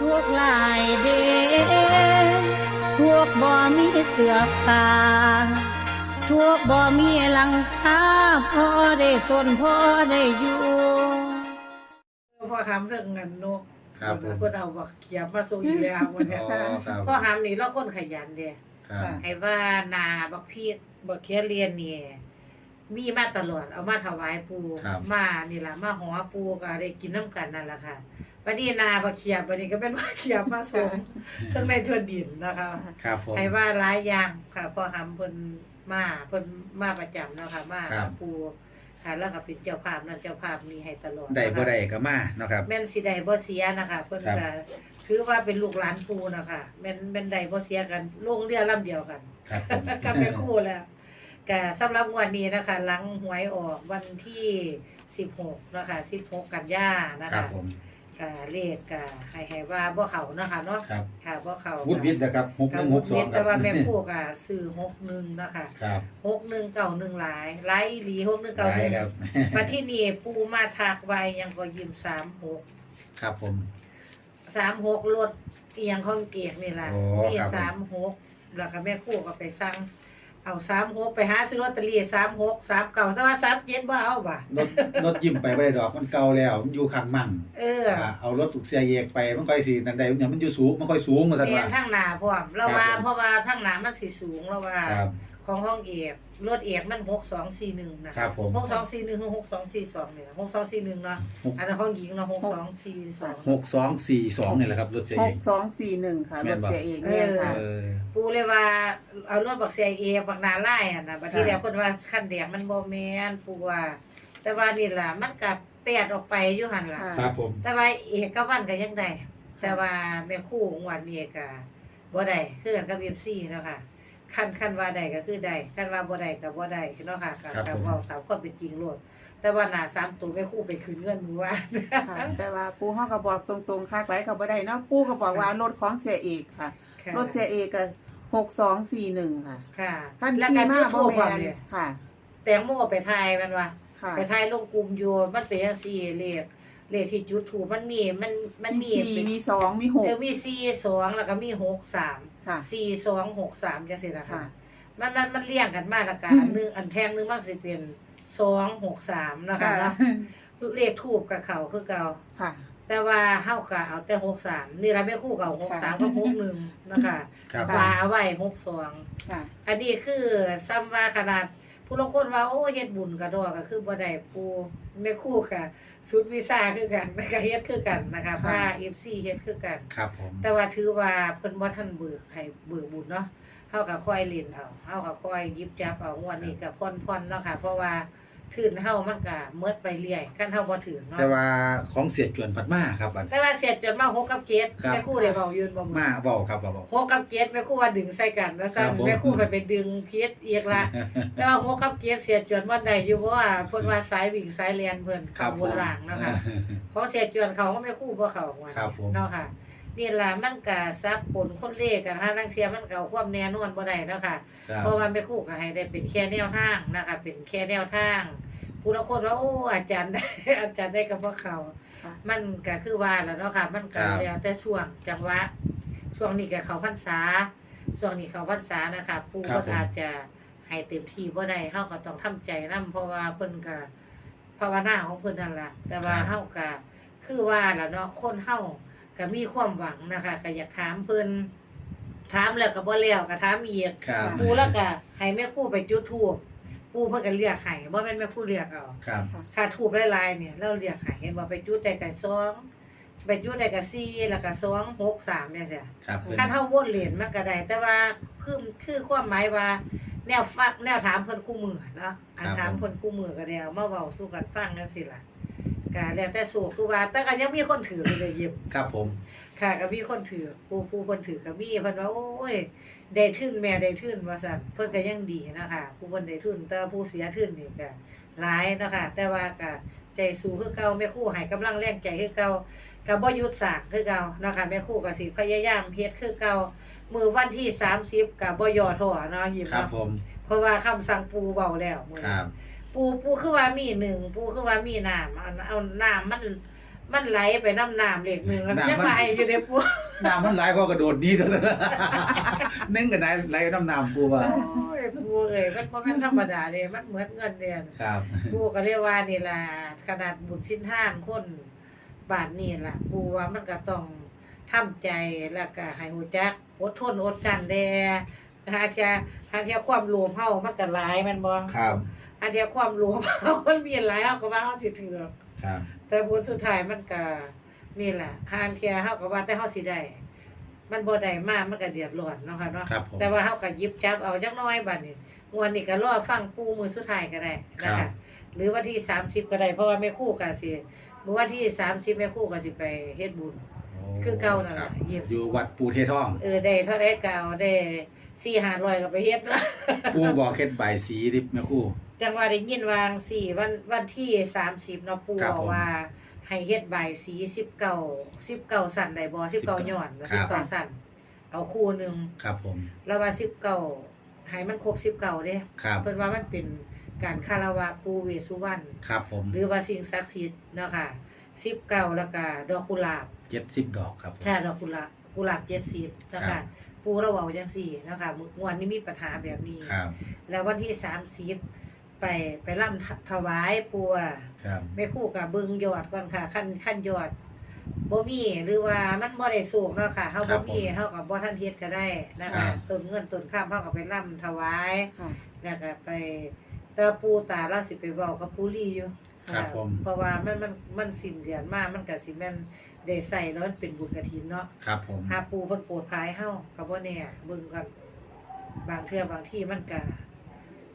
ทุกหลายเดพวกบ่มีเสือผ้าทุกบ่มีหลังคาพอได้สนพอได้อยู่พ่อคำเรื่องเงินนกครับผม เพื่อเอาบักเขียบมาส่งอีกแล้ววันเนี้ยอ๋อครับพ่อคำนี่เราคนขยันเดียครับให้ว่านาบักพีดบักเขียเรียนเนี่ยมีมาตลอดเอามาถวายปูครับมานี่ล่ะมาหอปูก็ได้กินน้ำกันนั่นแหละค่ะ วันนี้นาบักเขียบวันนี้ก็เป็นบักเขียบมาส่งทั้งในทวนดินนะคะครับผม ให้ว่าหลายอย่างค่ะพ่อคำเพิ่นมาเพิ่นมาประจำเนาะค่ะมาครับ ปูค่ะแล้วก็เป็นเจ้าภาพนั่นเจ้าภาพมีให้ตลอดได้นะคะบ่ได้ก็มาเนาะครับ แม่นสิได้บ่เสียนะคะเพิ่นครับก็ถือว่าเป็นลูกหลานปูนะคะแม่นแม่นได้บ่เสียกันลงเรือลำเดียวกัน ครับผมก็เป็นคู่แล้วก็สำหรับงวันนี้นะคะ หลังหวยออกวันที่ 16 นะคะ 16 กันยานะครัคะ บผม ก็เลขก็ให้ให้ว่าบ่เข้านะคะเนาะครับค่ะบ่เข้าวุฒิวิทย์นะครับหกหกับนึ่งหหกกสอนิงดครัแต่บว่าแม่คู่ก็ซื้อ61นะคะครับ61 91หลายหลายอีหลี61ได้ครับ91มาที่นี่ปูมาทักไว้ยังก็ยิ้ม36ครับผม สามหกรถเอียงของเกียกนี่แหละโอ้นี่ครับผม สามหกแล้วก็แม่ครู่ก็ไปสั่ง เอาสามหกไปหาซื้อลอตเตอรี่สามหกสามเก่าแต่ว่าสามเจ็ดบ่เอาว่ะรถรถยิ้มไปบ่ได้ดอกมันเก่าแล้วมันอยู่ข้างมั่งเอออ่าเอารถถูกเสียเยกไปมันค่อยสินั่นใดเนี่ยมันอยู่สูงมันค่อยสูงมาซั่นเรียว่านทั้งหนาพร้อมเราว่าครับผมเพราะว่าทั้งหนามันสิสูงเราว่า ครับ ของห้องเอกรถเอกมันหกสองสี่หนึ่งนะครับผมหกสองสี่หนึ่งหกสองสี่สองเนี่ยหกสองสี่หนึ่งเนาะหกอันนั้นของหญิงเนาะหกสองสี่สองหกสองสี่สองนี่แหละครับรถเสียหเยกก สองสี่หนึ่งค่ะแม่รนถบ่เสียเองแม่นค่ะ เออ ปูเลยว่าเอารถบักเสียเอบักนาไล่อะนะบัดที่ครับแล้วเพิ่นว่าคันแดงมันบ่แม่นปูว่า แต่ว่านี่ล่ะมันก็แปดออกไปอยู่หั่นล่ะค่ะ ครับผม แต่ว่าเอกกับวันก็ยังได้แต่ว่าแม่ครู่ของวันนี้ก็บ่ได้คือกันกับ FC เนาะค่ะ คันคันว่าได้ก็คือได้คันว่าบ่ได้ก็บ่ได้เนาะค่ะก็ครับก็ผมเว้าตามความเป็นจริงโลดแต่ว่าหน้าสามตัวแม่ครู่ไปคืนเงินมื้อวานค่ะแต่ว่าปูเฮาก็บอกตรงๆคักไว้ก็บ่ได้เนาะปูก็บอกว่ารถของเสียเอกค่ะค่ะรถเสียเอกก็หกสองสี่หนึ่งค่ะค่ะคันแล้วขี่ก็มาจุดบ่ทูปแม่พร้อมนเนี่ยค่ะ แตงโมไปทายมันว่า ค่ะ ไปทายลงกลุ่มอยู่มันเป็นจังซี่เลขเลขที่จุดถูกมันมีมันมันมีมีสี่เป็นมีสองมีหกเออมีสี่สองแล้วก็มีหกสาม ค่ะ สี่สองหกสามจังซี่นะคะค่ะ มันมันมันเรียงกันมาและกันอืม อันหนึงอันแท่งหนึงมันสิเป็นสองหกสามนะคะเนาะเลขถูกกับเขาคือเก่า ค่ะ แต่ว่าเฮาก็เอาแต่หกสามนี่ละไม่คู่เก่าหกสามกับหกหนึ่งนะคะครับะวาไว้หกสองค่ะ อันนี้คือซ้ำว่าขนาดผู้ลางคนว่าโอ้เฮ็ดบุญกระดอกก็คือบ่ได้ปูแม่ครู่ค่ะ สุดวีซ่าคือกันก็เฮ็ดคือกันนะคะค่ะพา FC เฮ็ดคือกัน ครับผม แต่ว่าถือว่าเพิ่นบ่ทันเบิกให้เบิกบุญเนาะเฮาก็ค่อยเล่นเอาเฮาก็ค่อยหยิบจับเอางวดนี้ก็ผ่อนๆเนาะค่ะ เพราะว่า ถืนเฮามันก็เมิดไปเรื่อยคันเฮาบ่ถือเนาะแต่ว่าของเสียจวนพัดมาครับบัด แต่ว่าเสียจนมา6กับ7ครับ แม่ครู่ได้เว้ายืนบ่มื้อมาเว้าครับเว้าหกกับเจ็ดแม่ครู่ว่าดึงใส่กันแล้วซั่นครับผม แม่ครู่ไปไปดึงเพียอีกละ แต่ว่าหกกับเจ็ดเสียจวนบ่ได้อยู่เพราะว่าเพิ่นว่าสายวิ่งสายเลียนเพิ่นครัเข้าบบผมนหลังเนาะคะเพราะเสียจวนเขาก็แม่ครู่บ่เข้าว่าครับผม เนาะค่ะนี่ล่ะมันก็ซับผลคนเลขกันฮะทั้งเทียมันก็เอาความแน่นอนบ่ได้เนาะค่ะ ครับ เพราะว่าแม่ครู่ก็ให้ได้เป็นแค่แนวทางนะคะเป็นแค่แนวทาง ผู้ละคนว่าโอ้อาจารย์ได้ อาจารย์ได้กับพวกเขา ค่ะ มันก็คือว่าแล้วเนาะค่ะมันก็ครับ แล้วแต่ช่วงจังหวะช่วงนี้ก็เขาพรรษาช่วงนี้เขาพรรษานะคะปู่ครัก็บผม อาจจะให้เต็มที่บ่ได้เฮาก็ต้องทำใจนํเพราะว่าเพิ่นก็ภาวนาของเพิ่นนั่นล่ะ แต่ว่าเฮาก็คือว่าล่ะเนาะคนเฮาก็มีความหวังนะคะก็อยากถามเพิ่นถามแล้วก็บ่แล้วก็ถามอีก ครับ ปู่แล้วก็ให้แม่ครูไปจุดธูป ปู่เพิ่นก็เรียกให้บ่แม่นแม่ครูเรียกเอาครับค่ะถูกหลายๆเนี่ยเราเรียกให้เห็นว่าไปจุดได้กับสองไปจุดได้กับสี่แล้วก็สองหกสามเนี่ยจ้ะครับผมคันเท่าวนเหรียญมันก็ได้แต่ว่าคือคือความหมายว่า แนวฟังแนวถามเพิ่นคู่มือเนาะอันถามเพิ่นคู่มือก็แล้วมาเว้าสู่กันฟังจังซี่ล่ะก็แล้วแต่สู่คือว่าแต่ก็ยังมีคนถืออยู่เลยยิบครับผม ค่ะก็มีคนถือผู้ผู้เพิ่นถือก็มีเพิ่นว่าโอ้ยได้ทุนแม่ได้ทุนว่าซั่นเพิ่นก็ยังดีนะคะผู้เพิ่นได้ทุนแต่ว่าผู้เสียทุนนี่ก็หลายเนาะค่ะแต่ว่าก็ใจสู้คือเก่าแม่ครูให้กำลังแรงใจคือเก่าก็บ่หยุดสร้างคือเก่าเนาะค่ะแม่ครูก็สิพยายามเฮ็ดคือเก่ามื้อวันที่30ก็บ่ย่อท้อเนาะยิ้มครับเนาะผมเพราะว่าคำสั่งปูเว้าแล้วมื้อคนี้รับปูปูคือว่ามีหนึ่งปูคือว่ามีน้ำเอาเอาน้ำมัน มันไหลไปน้ำน้ำเลขหนึ่งแล้วน้ำมัน ยังมาไออยู่ในปูน้ำมันไหลพอกระโดดหนี้ตัวนั้นนึ่งกันไหนไหลน้ำน้ำปูว่าโอ้ยปูเอ้ยมันบ่แม่นธรรมดาเด้มันเหมือนเงินเดือน ครับ ปูก็เรียกว่านี่ล่ะขนาดบุญสิ้นท่านคนบาทนี่ล่ะปูว่ามันก็ต้องทำใจแล้วก็ให้ฮู้จักอดทนอดกลั้นแด่หาเทียหาเทียความรวมเฮามันก็หลายแมันบ่ครับ หาเทียความรวมเฮามันมีหลายเฮาก็ว่าเฮาสิถือครับ แต่ผลสุดท้ายมันก็นี่แหละหาเทียเฮาก็ว่าแต่เฮาสิได้ มันบ่ได้มามันก็เดือดร้อนเนาะค่ะเนาะครับผม แต่ว่าเฮาก็หยิบจับเอาจักหน้อยบัดนี้งวดนี้ก็รอฟังปู่มือสุดท้ายก็ได้นะครัคะบ หรือวันที่ 30 ก็ได้เพราะว่าแม่ครู่ก็สิเมื่อวันที่ 30แม่ครู่ก็สิไปเฮ็ดบุญ คือเก่านั่นแหละครับเยี่ยม อยู่วัดปูเททอง เออได้เท่าใดก็เอาได้4-500ก็ไปเฮ็ดละปูบอกเฮ็ดใบายสีดิแม่ครู่ จังว่าได้ยินวาง4วันวันที่30เนาะปู่ครับบอกผมว่าให้เฮ็ดใบายสี19 19สั่นได้บ่19ย้อนครับ19สั่น เอาคู่หนึงครับผมแล้วว่าสิบเก้าให้มันครบสิบเก้าเด้ครับเพิ่นว่ามันเป็นการคารวะปูเวสสุวรรณครับผมหรือว่าสิ่งศักดิ์สิทธิ์เนาะค่ะสิบเก้าแล้วก็ดอกกุหลาบ เจ็ดสิบดอกครับผมแค่ดอกกุหลาบกุหลาบเจ็ดสิบเนาะครัค่ะบ ปูเราเว้าจังซี่เนาะค่ะมื้อวันนี้มีปัญหาแบบนี้ ครับ แล้ววันที่สามสิบ ไปไปร่ำถวายปูอะครับแม่ครู่กับเบิ่งยอดก่อนค่ะขั้นขั้นยอดบ่มีหรือว่ามันบ่ได้สูงเนาะค่ะเฮาบ่มีเฮาก็บ่ทันเฮ็ดก็ได้นะคะต้นเงินต้นข้ามเฮาก็ไปร่ำถวาย ค่ะ แล้วก็ไปแต่ว่าปูตาเราสิไปเว้ากับปูลี่อยู่ครับผม เพราะว่ามันมันมันสิ้นเดือนมามันก็สิแม่นได้ใส่แล้วมันเป็นบุญกฐินเนาะ ครับผม หาปูเพิ่นโปรดภายเฮาก็บ่แน่เบิ่งกันบางเทื่อบางที่มันก็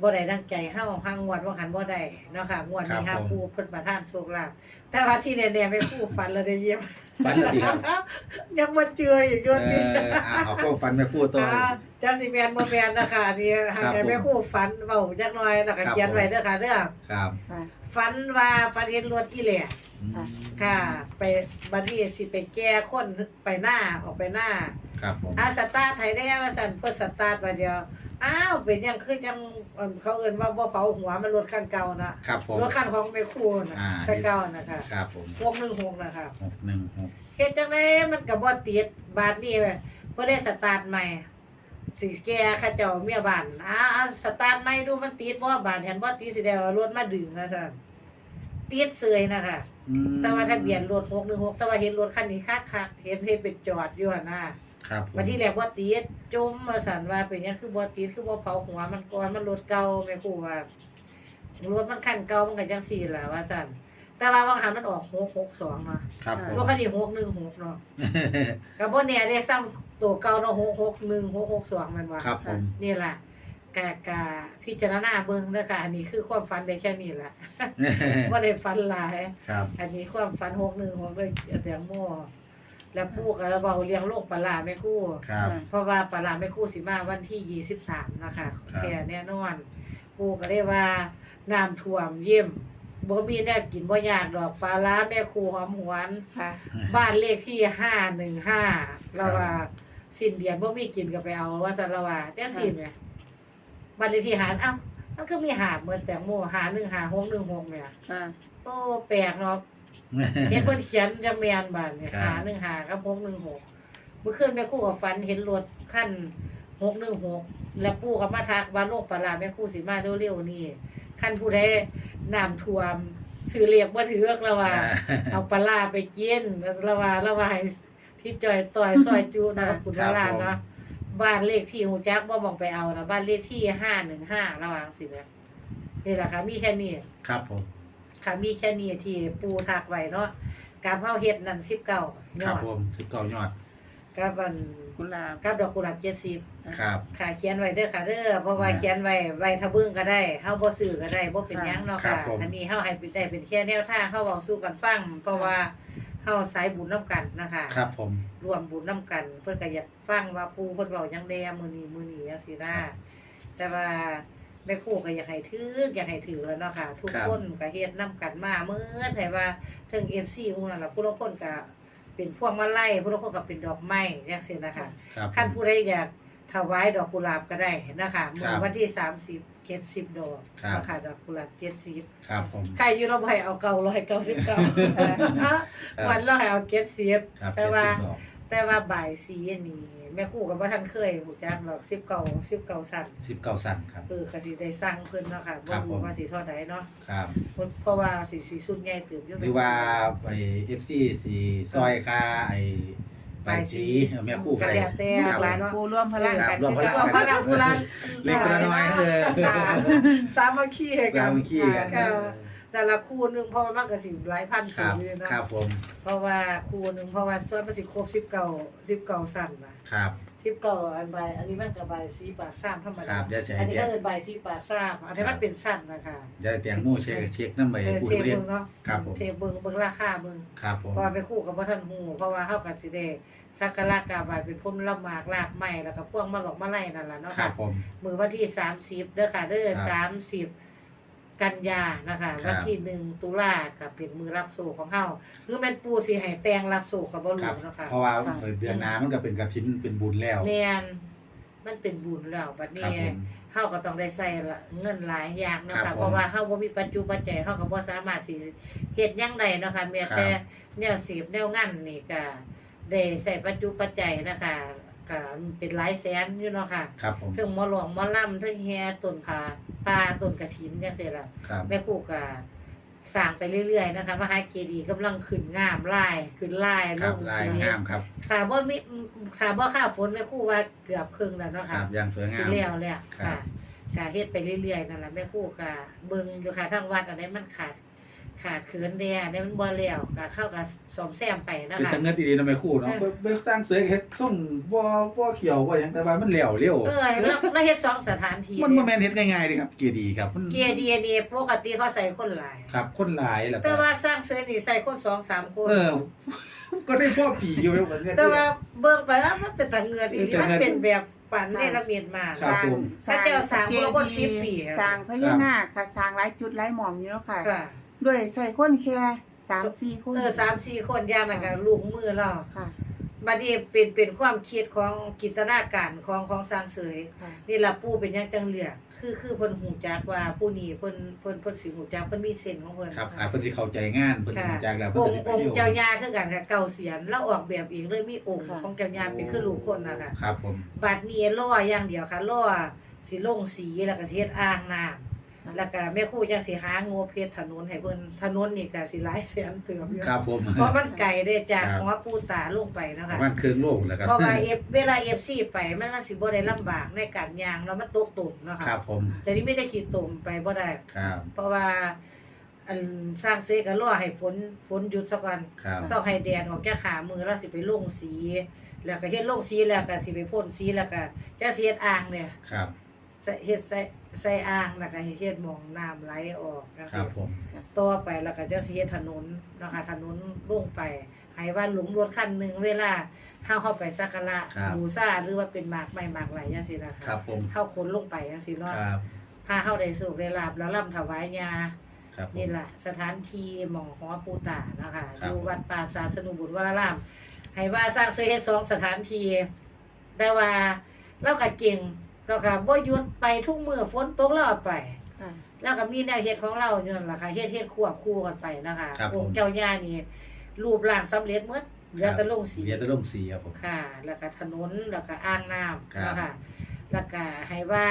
บ่ได้ดังใจเฮาหางงวดว่าหันบ่ได้เนาะค่ะงวดนี้หาปูเพิ่นประทานโชคลาภแต่ว่าที่แน่ๆไม่ปูฝันแล้วได้เยี่ยมฟันเลยดีครับยังบ่เจออีกเอยนนี้ออ่าเอาก็ฟันแม่ครู่ตัวอ่าจักสิแม่นบ่แม่นนะคะอันนี้ให้ครับผมแม่ครูฝันเว้าจักหน่อยแล้วก็ครับ เขียนไว้ผมเด้อค่ะเด้อครับค่ะ ฝันว่าฝันเห็นรถอีแหล่อืมค่ะค่ะ ไปบัดนี้สิไปแก้คนไปหน้าออกไปหน้า ครับผม อาสตาร์ทไทยได้ว่าซั่นเพิ่นสตาร์ทว่าเดียว อ้าวเป็นหยังคือจังเอิ่มเขาเอิ้นว่าบ่เผาหัวมันรถคันเก่านะครับผม รถคันของแม่ครูน่ะอ่าแต่เก่านะคะครับผมพวก16นะคะหกหนึ่งหกเฮ็ดจังไดมันก็บ่ติดบาดนี้เพิ่นได้สตาร์ทใหม่สิแก่เขาเจ้าเมียบ้านอ้าเอาสตาร์ทใหม่ดูมันติดบ่บ้านเห็นบ่ติดสิได้เอารถมาดึงนะซั่นติดเสยนะคะ อืมแต่ว่าทะเบียนรถ616แต่ว่าเห็นรถคันนี้คักๆเห็นเฮ็ดเป็นจอดอยู่หั่นน่ะ ครับผมมาที่แรกบ่ติดจมว่าซั่นว่าเป็นหยังคือบ่ติดคือบ่เผาหัวมันก่อนมันรถเก่าแม่ครูว่ารถมันคันเก่ามันก็จังซี่ล่ะว่าซั่นแต่ว่าบางหันมันออก662เนาะครับผมรถคันนี้616เนาะก็บ่แน่ได้ซ้ำตัวเก่าเนาะ661 662แม่นว่าครับผมนี่ล่ะกะกะพิจารณาเบิ่งเด้อค่ะ อันนี้คือความฝันได้แค่นี้ล่ะบ่ได้ฝันหลาย ครับ อันนี้ความฝัน616เลยแตงโม แล้วปู่ก็เว้าเลี้ยงโลกปลาร้าแม่ครู่ครับ เพราะว่าปลาร้าแม่ครู่สิมาวันที่23นะคะครับแค่แน่นอนปู่ก็ได้ว่าน้ำท่วมเยี่ยมบ่มีแนวกินบ่ยากดอกปลาร้าแม่ครู่หอมหวน ค่ะ บ้านเลขที่ห้าหนึ่งห้าเราว่าสิ้นเดือนบ่มีกินก็ไปเอาว่าสันละว่าแต่สิ้นไงบ้านเลขที่หารเอ้ามันก็มีหาบเหมือนแตงโมหาหนึ่งหาหกหนึ่งหกเนี่ยค่ะ โอ้แปลกเนาะ เห็นเพิ่นเขียนจะแมนบ้านเนี่ยครับ หาหนึ่งหากับหกหนึ่งหกเมื่อคืนแม่ครู่กับฝันเห็นรถขั้นหกหนึ่งหกแล้วปู่ก็มาทักว่าโรคประหลาดแม่ครู่สิมาเร็วๆนี่ขั้นผู้ใดน้ำท่วมซื้อเรียกบ่ถือกแล้วว่า เอาปลาร้าไปกินแล้วละว่าละว่าให้ที่จอยต่อยซอยจูนะคุณครับวราผมเนาะบ้านเลขที่หูจักบ่มองไปเอานะบ้านเลขที่ห้าหนึ่งห้าระหว่างสิแม่นี่แหละค่ะมีแค่นี้ ครับผม ค่ะมีแค่นี้ที่ปูทักไว้เนาะการเฮาเฮ็ดนั่นสิบเก้ายครัอบดผมสิบเก้ายอด กับอันกุหลาบ กับดอกกุหลาบเจ็ดสิบครับ ค่ะเขียนไว้เด้อค่ะเด้อเพราะว่าเขียนไว้ไว้ทะเบึ้งก็ได้เฮาบ่ซื้อก็ได้บ่เป็นหยังเนาะครัค่ะบผม อันนี้เฮาให้เป็นได้เป็นแค่แนวทางเฮาเว้าสู่กันฟัง เพราะว่าเฮาสายบุญนํกันนะคะ ครับผม รวมบุญนํกัน เพิ่นก็อยากฟังว่าปู่เพิ่นเว้าหยังแดมื้อนี้มื้อนี้จังซี่นะแต่ว่า แม่ครูก็อยากให้ถืออยากให้ถือแล้วเนาะค่ะ ทุกคนก็เฮ็ดนํกันมาเหมือนให้ว่าเทิง FC หมู่นั่นล่ะผู้ลางคนก็เป็นพวงมาลัยผู้ลางคนก็เป็นดอกไม้จังซี่นะคะครับ คันผู้ใดอยากถถวายดอกกุหลาบก็ได้นะคะครัเมื่อบวันที่ 30เก็ด10ดอกครับ นะคะดอกกุหลาบเก็ดสิบครับผม ใครอยู่เราให้เอาเก่าร้อยเก้าสิบเก้าครับวันเราให้เอาเก็ดสิบครับแต่ว่า70ดอก แต่ว่าบ่ายสีอันนี้ แม่ครู่กับว่าท่านเคยหูจักหรอกสิบเก่าสิบเก่าสั่นสิบเก้าสันครับ เออก็สิได้สร้างเพิ่นเนาะค่ะครับ่บผมรู้ว่าสิเท่าใดเนาะครับ เพราะว่าสิสิสุดใหญ่เติบอยู่ หรือว่าไปเอฟซีสีซอยค่าไอ้ใบสีแม่คู่ก็ก็ได้แล้วแต่ครับหลายเนาะปูร่วมพลังกันร่วมพลังรวมพลังกุลาเล็กคนละน้อยเออสามัคคีให้กักานวขี้กัน ค่ะ แต่ละคู่หนึงเพราะว่ามันก็สิหลายพันคตัรัวบอยู่เนาะครับ ผม เพราะว่าคู่หนึงเพราะว่าส่วนมันสิครบ19 19สั่นน่ะครับ19อันใบอันนี้มันก็ใบสีปากซ้ำธรรมคดารับอย่าใช้อันนี้เดียก็วเอิ้นใบสีปากซ้ำอันนี้มันเป็นสั้นนะคะอย่าเตียงมู่เช็คเช็คน้ำใบเออผู้เทเรียน เบิ่งเนาะครับผม เทเบิ่งเบิ่งราคาเบิ่งครับผม เพราะว่าไปคู่กับบ่ทันฮู้เพราะว่าเฮาก็สิได้สักการะกราบไหว้เป็นพุ่มละหมากรากไม้แล้วก็พวงมาหลอกมาไล่นั่นล่ะเนาะครัค่ะบผม มื้อวันที่30เด้อค่ะเด้อครับ30 กันยานะคะครับ วันที่หนึ่งตุลาก็เป็นมือรับโซ่ของเฮาคือแม่นปู่สิให้แต่งรับโซ่ก็บ่ครัรู้บเนาะค่ะเพราะว่าเดือนหน้ามันก็เป็นกระถินเป็นบุญแล้วแม่นมันเป็นบุญแล้วบัดครับนี้ผม เฮาก็ต้องได้ใส่ละเงินหลายอย่างเนาะครัค่ะบผมเพราะว่าเฮาบ่มีปัจจุปัจจัยเฮาก็บ่สามารถสิเฮ็ดหยังได้เนาะค่ะแม้แต่ครับ แนวเสียบแนวงันนี่ก็ได้ใส่ปัจจุปัจจัยนะคะ ก็เป็นหลายแสนอยู่เนาะค่ะครับผมเทั้งหมอหลวงหมอล่ำเทั้งแฮต้นผาป่าต้นกระถินจังซี่ล่ะครับ แม่ครูก็สร้างไปเรื่อยๆนะคะมหาเจดีย์กำลังขึ้นงามลายขึ้นลายคลรับงลายสีงามครับถามว่ามีถามว่าค่าฝนแม่ครูว่าเกือบครึ่งแล้วเนาะคค่ะ รับอย่างสวยงาสิม แล้วแล้วครัค่ะบก็เฮ็ดไปเรื่อยๆนั่นแหละแม่ครูก็เบิ่งอยู่ค่ะทางวัดอันใดมันขาด ขาดเขินแด่อันใดมันบ่แล้วก็เข้ากับซ่อมแซมไปนะเป็นคะจังเงินดีๆนะแม่คู่เนาะเออ เบิ่งสร้างเสือเฮ็ดส่งบ่บ่เขียวบ่หยังแต่ว่ามันเหลวเร็วเออแล้วแล้วเฮ็ดสองสถานที่มันบ่แม่นเฮ็ดง่ายๆเด้ครับ เกียร์ดีครับมันเกียร์ดีนี่ปกติเขาใส่คนหลาย ครับคนหลายแล้วก็แต่ว่าสร้างเสยนี่ใส่คนสองสามคน เออ ก็ได้พ่อผีอยู่แบบนี้แต่ว่าเบิ่งไปอะมันเป็นตาเงือดอีหลีเป็นมันเงินเป็นแบบฝันในละเมียดมากครับผม สร้างพระเจ้าสร้างเจคนละคนดีย์10ปีครับสร้างพญานาคค่ะสร้างหลายจุดหลายหม่อมอยู่แล้วค่ะ ค่ะ ด้วยใส่คนแค่สามสี่คนเออสามสี่คนย่างนั่นก็ลูกมือเราค่ะบัดนี้เป็นเป็นความคิดของจินตนาการของของสร้างเสยค่ะ นี่ล่ะปู่เป็นหยังจังเลือก คือคือเพิ่นหูจักว่าผู้นี้เพิ่นเพิ่นเพิ่นสิหูจักเพิ่นมีเส้นของเพิ่น ครับอ่าเพิ่นสิเข้าใจงานเพิ่นค่ะ รู้จักแล้วอเพิ่นงสิค์ไปองเที่ยค์วเจ้าย่าคือกันค่ะเก่าเสียนแล้วออกแบบเองเลยมีองค์ค่ะ ของเจ้าย่าเป็นคือลูกคนนะคะครับผมบัดนี้ล่ออย่างเดียวค่ะล่อสิลงสีแล้วก็สิเฮ็ดอ่างน้ำ แล้วก็แม่ครูจังสิหางบเฮ็ดถนนให้เพิ่นถนนนี่ก็สิหลายแสนเติมอยู่ครับผม เพราะมันไกลเด้จากครับ หัวปูตาลงไปเนาะประคะมาณครึ่งโลกแล้วครับเพราะว่าเอฟเวลา FC ไปมันมันสิบ่ได้ลำบากในการย่างแล้วมันตกตุ่มเนาะครัค่ะบผมแต่นี้ไม่ได้ขีดตุ่มไปบ่ได้ ครับเพราะว่าอันสร้างเซก็รอให้ฝนฝนหยุดซะก่อนครับต้องให้แดดออกจากขามือแล้วสิไปลงสี แล้วก็เฮ็ดลงสีแล้วก็สิไปพ่นสีแล้วก็จะสิเฮ็ดอ่างเนี่ย ครับ ใส่เฮ็ดใส่ใส่อ่างแล้วก็เฮ็ดหมองน้ำไหลออกจังครัซี่บผม ต่อไปแล้วก็จะสิเฮ็ดถนนเนาะคะถนนลงไปให้ว่าหลุมรถคันหนึงเวลาเฮาเข้าไปสักการะบูชาหรือว่าเป็นหมากไม้หมากไหลจังซี่นะคคะรับผมเฮาขนลงไปจังซี่คเนาะรับพาเฮาได้สูบได้ลาบแล้วร่ำถวายยา ครับผม นี่แหละสถานที่หม่องหอปูตานะคะคอรับ ยู่วัดป่าสาสนุบุตรวราราม ให้ว่าสร้างเสยเฮ็ดสองสถานที่แต่ว่าเราก็เก่ง เราก็บ่หยุดไปทุกมื้อฝนตกแล้วก็ไปค่ะ แล้วก็มีแนวเฮ็ดของเราอยู่นั่นแหละค่ะเฮ็ดเฮ็ดควบคู่กันไปนะคะครับผม องค์เจ้าย่านี่รูปร่างสำเร็จหมดเหลือแต่ลงสีเหลือแต่ลงสีครับผม ค่ะ แล้วก็ถนน แล้วก็อ่างน้ำครับ นะคะแล้วก็ให้ว่า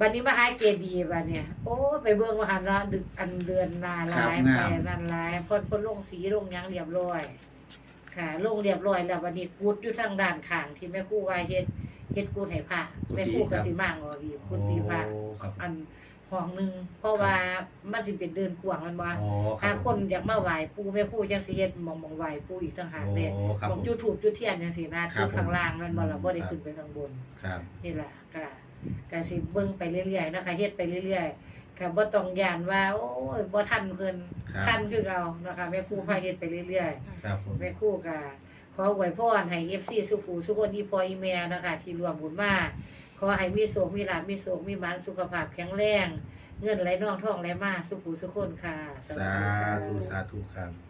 บัดนี้มหาเจดีย์บัดเนี่ย โอ้ไปเบิ่งว่าหันเนาะดึกอันเดือนหนาหลายไปนั่นหลายเพิ่นเพิ่นลงสีลงหยังเรียบร้อย ค่ะ ลงเรียบร้อยแล้วบัดนี้กุดอยู่ทางด้านข้างที่แม่ครูว่าเฮ็ดเฮ็ดกุดให้พระแม่ครูก็สิมางออกอีกกุดตีพระโอ้ครับอันห้องหนึงเพราะว่ามันสิเป็นเดินกว้างมันว่าโอ้ครัถ้าบคนอยากมาไหว้ปู่แม่ครูจังสิเฮ็ดหมองหมองไหว้ปู่อีกต่างหากเด้โอ้ครับหมองผมจุดธูปจุดเทียนจังซี่นะครัคืบอข้างล่างมันบ่ล่ะผมบ่ได้ครับ ขึ้นไปข้างบน ครับ นี่แหละก็ก็สิเบิ่งไปเรื่อยๆนะคะเฮ็ดไปเรื่อยๆก็บ่ต้องย่านว่า โอ้ยบ่ทันเพิ่นครับ ทันคือเรานะคะแม่ครูพาเฮ็ดไปเรื่อยครับผมๆแม่ครูก็ ขออวยพรให้เอฟซีสุขูสุคนที่พออีเม่นะคะที่รวมบุญมาขอให้มีโศกมีลาภมีโศกมีมันสุขภาพแข็งแรง เงินไหลน่องทองไหลมาสุขูสุคนค่ะ สาธุสาธุครับ